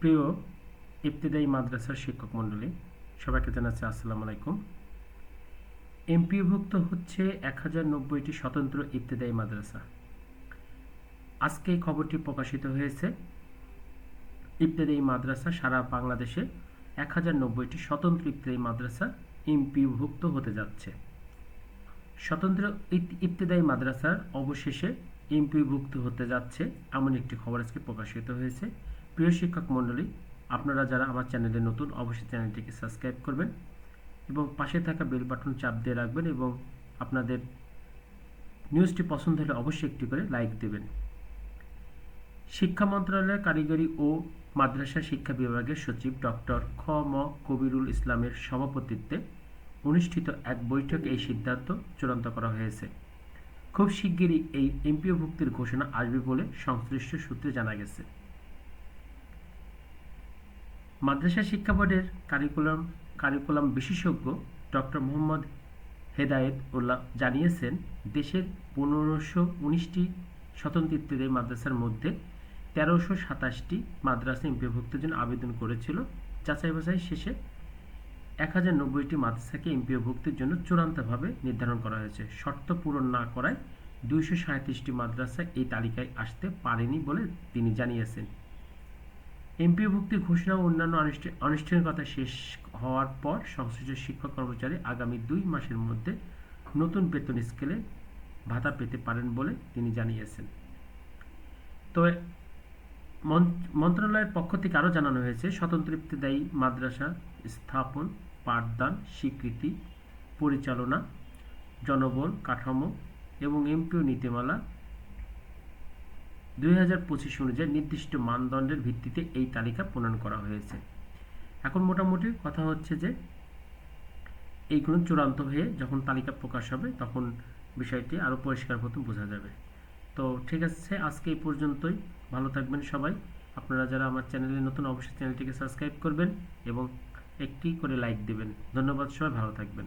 প্রিয় ইবতেদায়ী মাদ্রাসার শিক্ষক মণ্ডলী, সবাইকে জানাচ্ছি আসসালামু আলাইকুম। এমপিভুক্ত হচ্ছে এক হাজার নব্বইটি স্বতন্ত্র ইবতেদায়ী মাদ্রাসা। আজকে এই খবরটি প্রকাশিত হয়েছে। ইবতেদায়ী মাদ্রাসা সারা বাংলাদেশে এক হাজার নব্বইটি স্বতন্ত্র ইবতেদায়ী মাদ্রাসা এমপিভুক্ত হতে যাচ্ছে। স্বতন্ত্র ইফতেদায়ী মাদ্রাসার অবশেষে এমপিভুক্ত হতে যাচ্ছে এমন একটি খবর আজকে প্রকাশিত হয়েছে। প্রিয় শিক্ষক মণ্ডলী, আপনারা যারা আমার চ্যানেলে নতুন, অবশ্যই চ্যানেলটিকে সাবস্ক্রাইব করবেন এবং পাশে থাকা বেল বাটন চাপ দিয়ে রাখবেন এবং আপনাদের নিউজটি পছন্দ হলে অবশ্যই একটি করে লাইক দেবেন। শিক্ষা মন্ত্রণালয়ের কারিগরি ও মাদ্রাসা শিক্ষা বিভাগের সচিব ডক্টর খ ম কবিরুল ইসলামের সভাপতিত্বে অনুষ্ঠিত এক বৈঠকে এই সিদ্ধান্ত চূড়ান্ত করা হয়েছে। খুব শিগগিরই এই এমপিও ভুক্তির ঘোষণা আসবে বলে সংশ্লিষ্ট সূত্রে জানা গেছে। মাদ্রাসা শিক্ষা বোর্ডের কারিকুলাম কারিকুলাম বিশেষজ্ঞ ডক্টর মোহাম্মদ হেদায়েত উল্লাহ জানিয়েছেন, দেশের পনেরোশো উনিশটি স্বতন্ত্র ইত্যাদি মাদ্রাসার মধ্যে তেরোশো সাতাশটি মাদ্রাসা এমপিওভুক্তির জন্য আবেদন করেছিল। যাচাই বাছাই শেষে এক হাজার নব্বইটি মাদ্রাসাকে এমপিওভুক্তির জন্য চূড়ান্তভাবে নির্ধারণ করা হয়েছে। শর্ত পূরণ না করায় দুইশো সাঁত্রিশটি মাদ্রাসা এই তালিকায় আসতে পারেনি বলে তিনি জানিয়েছেন। এমপিওভুক্তির ঘোষণা ও অন্যান্য আনুষ্ঠা- আনুষ্ঠানিকতা শেষ হওয়ার পর সংশ্লিষ্ট শিক্ষক কর্মচারী আগামী দুই মাসের মধ্যে নতুন বেতন স্কেলে ভাতা পেতে পারেন বলে তিনি জানিয়েছেন। তো মন- মন্ত্রণালয়ের পক্ষ থেকে আরও জানানো হয়েছে, স্বতন্ত্র ইবতেদায়ী মাদ্রাসা স্থাপন, পাঠদান, স্বীকৃতি, পরিচালনা, জনবল, কাঠামো এবং এমপিও নীতিমালা দুই হাজার পঁচিশ অনুযায়ী নির্দিষ্ট মানদণ্ডের ভিত্তিতে এই তালিকা প্রণয়ন করা হয়েছে। এখন মোটামুটি কথা হচ্ছে যে, এইগুলো চূড়ান্ত হয়ে যখন তালিকা প্রকাশ হবে, তখন বিষয়টি আরও পরিষ্কার মতো বোঝা যাবে। তো ঠিক আছে, আজকে এই পর্যন্তই। ভালো থাকবেন সবাই। আপনারা যারা আমার চ্যানেলে নতুন, অবশ্যই চ্যানেলটিকে সাবস্ক্রাইব করবেন এবং একটি করে লাইক দেবেন। ধন্যবাদ সবাই, ভালো থাকবেন।